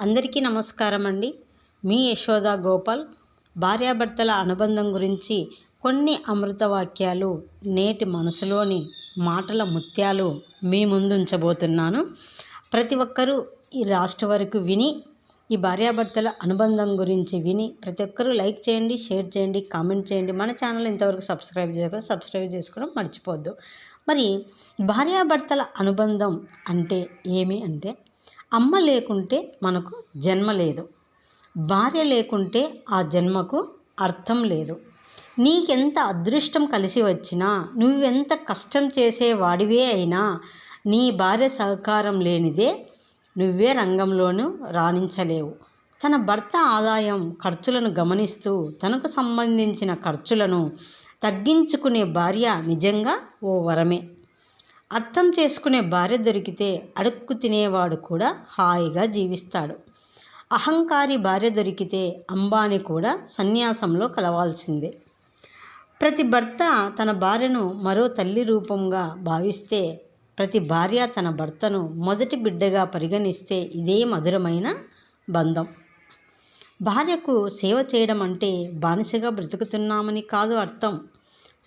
అందరికీ నమస్కారం అండి మీ యశోద గోపాల్ భార్యాభర్తల అనుబంధం గురించి కొన్ని అమృత వాక్యాలు నేటి మనసులోని మాటల ముత్యాలు మీ ముందు ఉంచబోతున్నాను ప్రతి ఒక్కరూ ఈ రాష్ట్ర వరకు విని ఈ భార్యాభర్తల అనుబంధం గురించి విని ప్రతి ఒక్కరూ లైక్ చేయండి షేర్ చేయండి కామెంట్ చేయండి. మన ఛానల్ ఇంతవరకు సబ్స్క్రైబ్ చేయకుండా సబ్స్క్రైబ్ చేసుకోవడం మర్చిపోద్దు మరి భార్యాభర్తల అనుబంధం అంటే ఏమి అంటే అమ్మ లేకుంటే మనకు జన్మ లేదు. భార్య లేకుంటే ఆ జన్మకు అర్థం లేదు. నీకెంత అదృష్టం కలిసి వచ్చినా నువ్వెంత కష్టం చేసేవాడివే అయినా నీ భార్య సహకారం లేనిదే నువ్వే రంగంలోనూ రాణించలేవు. తన భర్త ఆదాయం ఖర్చులను గమనిస్తూ తనకు సంబంధించిన ఖర్చులను తగ్గించుకునే భార్య నిజంగా ఓ వరమే. అర్థం చేసుకునే భార్య దొరికితే అడుక్కు తినేవాడు కూడా హాయిగా జీవిస్తాడు. అహంకారి భార్య దొరికితే అంబానీ కూడా సన్యాసంలో కలవాల్సిందే. ప్రతి భర్త తన భార్యను మరో తల్లి రూపంగా భావిస్తే ప్రతి భార్య తన భర్తను మొదటి బిడ్డగా పరిగణిస్తే ఇదే మధురమైన బంధం. భార్యకు సేవ చేయడం అంటే బానిసగా బ్రతుకుతున్నామని కాదు అర్థం.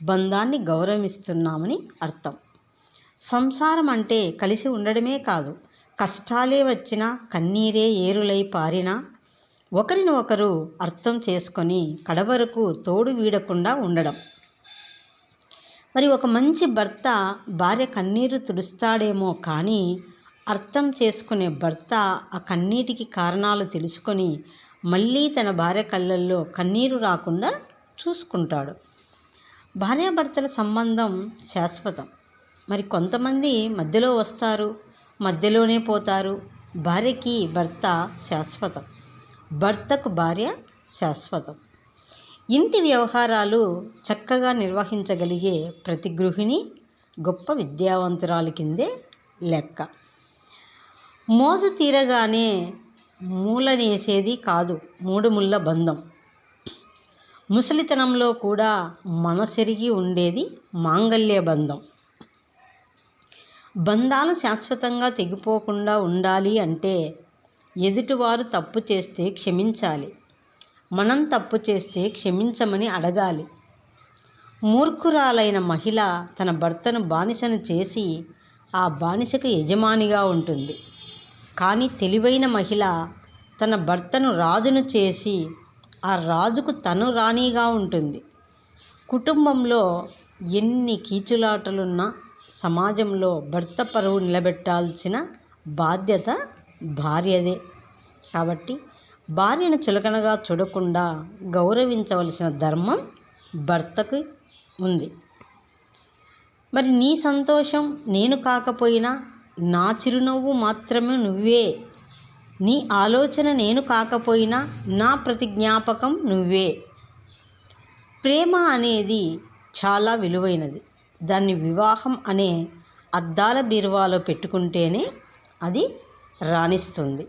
బంధాన్ని గౌరవిస్తున్నామని అర్థం. సంసారం అంటే కలిసి ఉండడమే కాదు. కష్టాలే వచ్చినా కన్నీరే ఏరులై పారినా ఒకరిని ఒకరు అర్థం చేసుకొని కడవరకు తోడు వీడకుండా ఉండడం. మరి ఒక మంచి భర్త భార్య కన్నీరు తుడుస్తాడేమో కానీ అర్థం చేసుకునే భర్త ఆ కన్నీటికి కారణాలు తెలుసుకొని మళ్ళీ తన భార్య కళ్ళల్లో కన్నీరు రాకుండా చూసుకుంటాడు. భార్యాభర్తల సంబంధం శాశ్వతం. మరి కొంతమంది మధ్యలో వస్తారు మధ్యలోనే పోతారు. భార్యకి భర్త శాశ్వతం. భర్తకు భార్య శాశ్వతం. ఇంటి వ్యవహారాలు చక్కగా నిర్వహించగలిగే ప్రతి గృహిణి గొప్ప విద్యావంతురాల కిందే లెక్క. మోజు తీరగానే మూలనేసేది కాదు మూడు ముళ్ళ బంధం. ముసలితనంలో కూడా మనసెరిగి ఉండేది మాంగల్య బంధం. బంధాలు శాశ్వతంగా తెగిపోకుండా ఉండాలి అంటే ఎదుటివారు తప్పు చేస్తే క్షమించాలి. మనం తప్పు చేస్తే క్షమించమని అడగాలి. మూర్ఖురాలైన మహిళ తన భర్తను బానిసను చేసి ఆ బానిసకు యజమానిగా ఉంటుంది. కానీ తెలివైన మహిళ తన భర్తను రాజును చేసి ఆ రాజుకు తను రాణిగా ఉంటుంది. కుటుంబంలో ఎన్ని కీచులాటలున్నా సమాజంలో భర్త పరువు నిలబెట్టాల్సిన బాధ్యత భార్యదే. కాబట్టి భార్యను చులకనగా చూడకుండా గౌరవించవలసిన ధర్మం భర్తకు ఉంది. మరి నీ సంతోషం నేను కాకపోయినా నా చిరునవ్వు మాత్రమే నువ్వే. నీ ఆలోచన నేను కాకపోయినా నా ప్రతిజ్ఞాపకం నువ్వే. ప్రేమ అనేది చాలా విలువైనది. దాన్ని వివాహం అనే అద్దాల బీరువాలో పెట్టుకుంటేనే అది రాణిస్తుంది.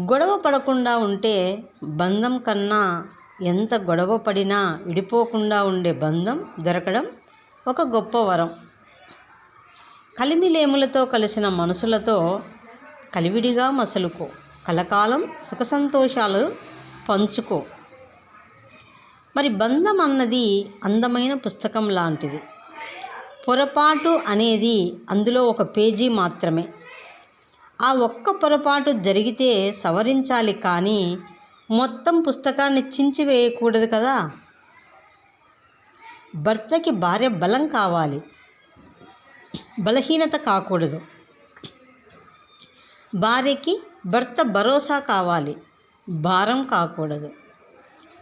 గొడవ పడకుండా ఉంటే బంధం కన్నా ఎంత గొడవ పడినా విడిపోకుండా ఉండే బంధం దొరకడం ఒక గొప్ప వరం. కలిమిలేములతో కలిసిన మనసులతో కలివిడిగా మసలుకో కలకాలం సుఖ సంతోషాలు పంచుకో మరి బంధం అన్నది అందమైన పుస్తకం లాంటిది. పొరపాటు అనేది అందులో ఒక పేజీ మాత్రమే. ఆ ఒక్క పొరపాటు జరిగితే సవరించాలి కానీ మొత్తం పుస్తకాన్ని చించివేయకూడదు కదా? భర్తకి భార్య బలం కావాలి. బలహీనత కాకూడదు. భార్యకి భర్త భరోసా కావాలి. భారం కాకూడదు.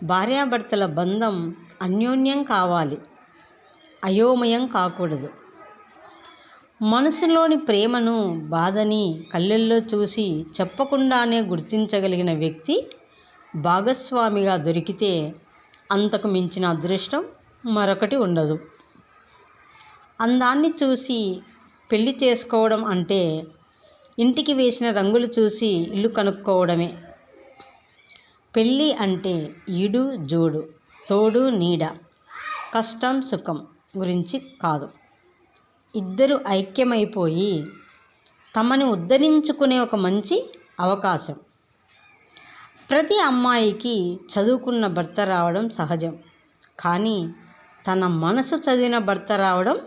భార్యాభర్తల బంధం అన్యోన్యం కావాలి. అయోమయం కాకూడదు. మనసులోని ప్రేమను బాధని కళ్ళల్లో చూసి చెప్పకుండానే గుర్తించగలిగిన వ్యక్తి భాగస్వామిగా దొరికితే అంతకు మించిన అదృష్టం మరొకటి ఉండదు. అందాన్ని చూసి పెళ్ళి చేసుకోవడం అంటే ఇంటికి వేసిన రంగులు చూసి ఇల్లు కనుక్కోవడమే. పెళ్ళి అంటే ఈడు జోడు తోడు నీడ కష్టం సుఖం గురించి కాదు. ఇద్దరు ఐక్యమైపోయి తమని ఉద్ధరించుకునే ఒక మంచి అవకాశం. ప్రతి అమ్మాయికి చదువుకున్న భర్త రావడం సహజం. కానీ తన మనసు చదివిన భర్త రావడం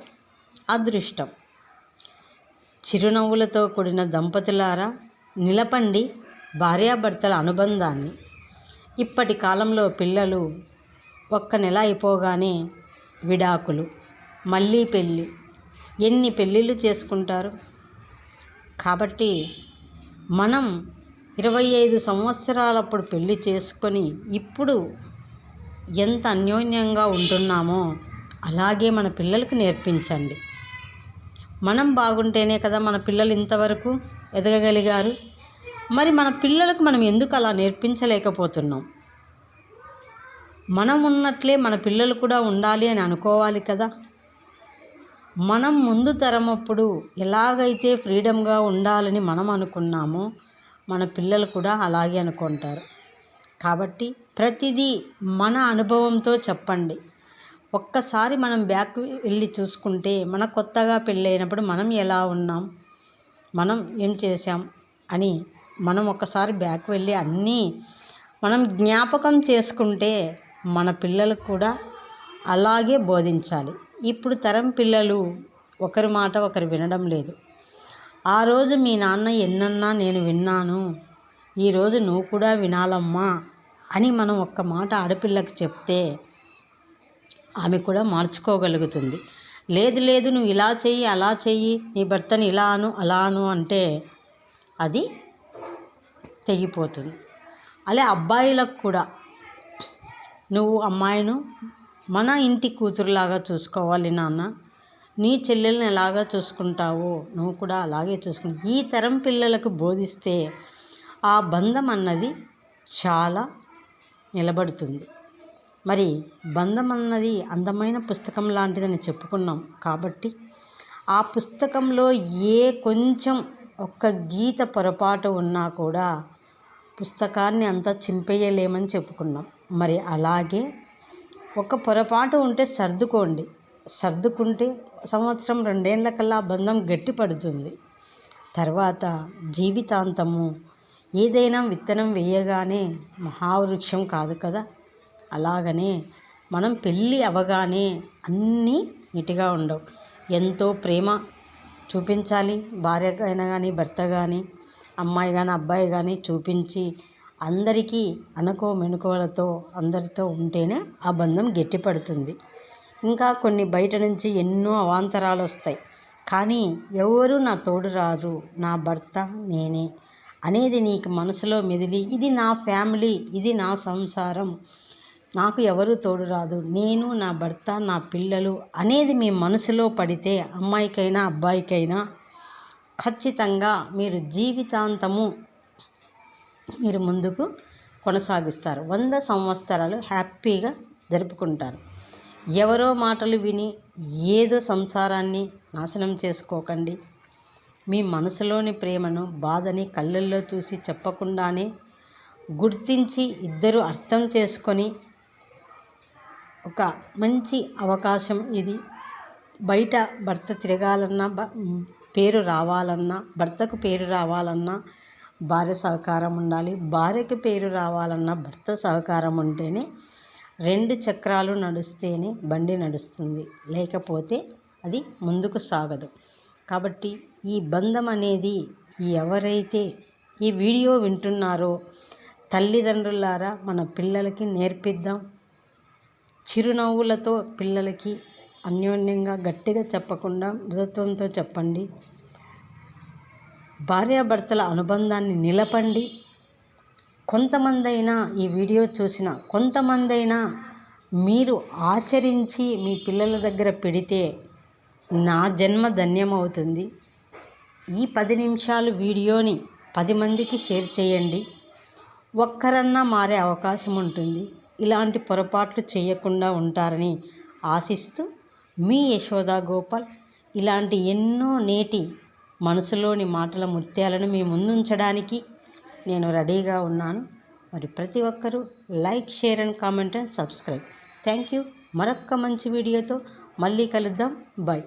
అదృష్టం. చిరునవ్వులతో కూడిన దంపతులారా నిలపండి భార్యాభర్తల అనుబంధాన్ని. ఇప్పటి కాలంలో పిల్లలు ఒక్క నెల అయిపోగానే విడాకులు మళ్ళీ పెళ్ళి. ఎన్ని పెళ్ళిళ్ళు చేసుకుంటారు? కాబట్టి మనం ఇరవై ఐదు సంవత్సరాలప్పుడు పెళ్ళి చేసుకొని ఇప్పుడు ఎంత అన్యోన్యంగా ఉంటున్నామో అలాగే మన పిల్లలకు నేర్పించండి. మనం బాగుంటేనే కదా మన పిల్లలు ఇంతవరకు ఎదగగలిగారు. మరి మన పిల్లలకు మనం ఎందుకు అలా నేర్పించలేకపోతున్నాం? మనం ఉన్నట్లే మన పిల్లలు కూడా ఉండాలి అని అనుకోవాలి కదా? మనం ముందు తరమప్పుడు ఎలాగైతే ఫ్రీడమ్గా ఉండాలని మనం అనుకున్నామో మన పిల్లలు కూడా అలాగే అనుకుంటారు. కాబట్టి ప్రతిదీ మన అనుభవంతో చెప్పండి. ఒక్కసారి మనం బ్యాక్ వెళ్ళి చూసుకుంటే మన కొత్తగా పెళ్ళైనప్పుడు మనం ఎలా ఉన్నాం? మనం ఏం చేసాం అని మనం ఒకసారి బ్యాక్ వెళ్ళి అన్నీ మనం జ్ఞాపకం చేసుకుంటే మన పిల్లలకు కూడా అలాగే బోధించాలి. ఇప్పుడు తరం పిల్లలు ఒకరి మాట ఒకరు వినడం లేదు. ఆ రోజు మీ నాన్న ఎన్నన్నా నేను విన్నాను. ఈరోజు నువ్వు కూడా వినాలమ్మా అని మనం ఒక్క మాట ఆడపిల్లకి చెప్తే ఆమె కూడా మార్చుకోగలుగుతుంది. లేదు లేదు నువ్వు ఇలా చెయ్యి అలా చెయ్యి నీ భర్తని ఇలా అను అలా అను అంటే అది తెగిపోతుంది. అలా అబ్బాయిలకు కూడా నువ్వు అమ్మాయిను మన ఇంటి కూతురులాగా చూసుకోవాలి నాన్న. నీ చెల్లెల్ని ఎలాగా చూసుకుంటావో నువ్వు కూడా అలాగే చూసుకుంటావు ఈ తరం పిల్లలకు బోధిస్తే ఆ బంధం అన్నది చాలా నిలబడుతుంది. మరి బంధం అన్నది అందమైన పుస్తకం లాంటిదని చెప్పుకున్నాం కాబట్టి ఆ పుస్తకంలో ఏ కొంచెం ఒక్క గీత పొరపాటు ఉన్నా కూడా పుస్తకాన్ని అంతా చింపేయలేమని చెప్పుకున్నాం. మరి అలాగే ఒక పొరపాటు ఉంటే సర్దుకోండి. సర్దుకుంటే సంవత్సరం రెండేళ్ళ కల్లా బంధం గట్టిపడుతుంది. తర్వాత జీవితాంతము ఏదైనా విత్తనం వేయగానే మహావృక్షం కాదు కదా. అలాగనే మనం పెళ్ళి అవగానే అన్నీ నీటిగా ఉండవు. ఎంతో ప్రేమ చూపించాలి. భార్యకైనా కానీ భర్త కానీ అమ్మాయి కానీ అబ్బాయి కానీ చూపించి అందరికీ అనుకో మెనుకోలతో అందరితో ఉంటేనే ఆ బంధం గట్టిపడుతుంది. ఇంకా కొన్ని బయట నుంచి ఎన్నో అవాంతరాలు వస్తాయి. కానీ ఎవరు నా తోడు రారు నా భర్త నేనే అనేది నీకు మనసులో మెదిలి ఇది నా ఫ్యామిలీ ఇది నా సంసారం నాకు ఎవరు తోడు రాదు నేను నా భర్త నా పిల్లలు అనేది మీ మనసులో పడితే అమ్మాయికైనా అబ్బాయికైనా ఖచ్చితంగా మీరు జీవితాంతము మీరు ముందుకు కొనసాగిస్తారు. వంద సంవత్సరాలు హ్యాపీగా జరుపుకుంటారు. ఎవరో మాటలు విని ఏదో సంసారాన్ని నాశనం చేసుకోకండి. మీ మనసులోని ప్రేమను బాధని కళ్ళల్లో చూసి చెప్పకుండానే గుర్తించి ఇద్దరు అర్థం చేసుకొని ఒక మంచి అవకాశం ఇది. బయట భర్త తిరగాలన్నా పేరు రావాలన్నా భర్తకు పేరు రావాలన్నా భార్య సహకారం ఉండాలి. భార్యకి పేరు రావాలన్నా భర్త సహకారం ఉంటేనే రెండు చక్రాలు నడుస్తేనే బండి నడుస్తుంది. లేకపోతే అది ముందుకు సాగదు. కాబట్టి ఈ బంధం అనేది ఎవరైతే ఈ వీడియో వింటున్నారో తల్లిదండ్రులారా మన పిల్లలకి నేర్పిద్దాం. చిరునవ్వులతో పిల్లలకి అన్యోన్యంగా గట్టిగా చెప్పకుండా మృదుత్వంతో చెప్పండి. భార్యాభర్తల అనుబంధాన్ని నిలపండి. కొంతమందైనా ఈ వీడియో చూసిన కొంతమందైనా మీరు ఆచరించి మీ పిల్లల దగ్గర పెడితే నా జన్మ ధన్యమవుతుంది. ఈ పది నిమిషాలు వీడియోని పది మందికి షేర్ చేయండి. ఒక్కరన్నా మారే అవకాశం ఉంటుంది. ఇలాంటి పొరపాట్లు చేయకుండా ఉంటారని ఆశిస్తూ మీ యశోద గోపాల్ ఇలాంటి ఎన్నో నేటి మనసులోని మాటల ముత్యాలను మీ ముందుంచడానికి నేను రెడీగా ఉన్నాను. మరి ప్రతి ఒక్కరూ like share and comment and subscribe. Thank you. మరొక్క మంచి వీడియోతో మళ్ళీ కలుద్దాం. బాయ్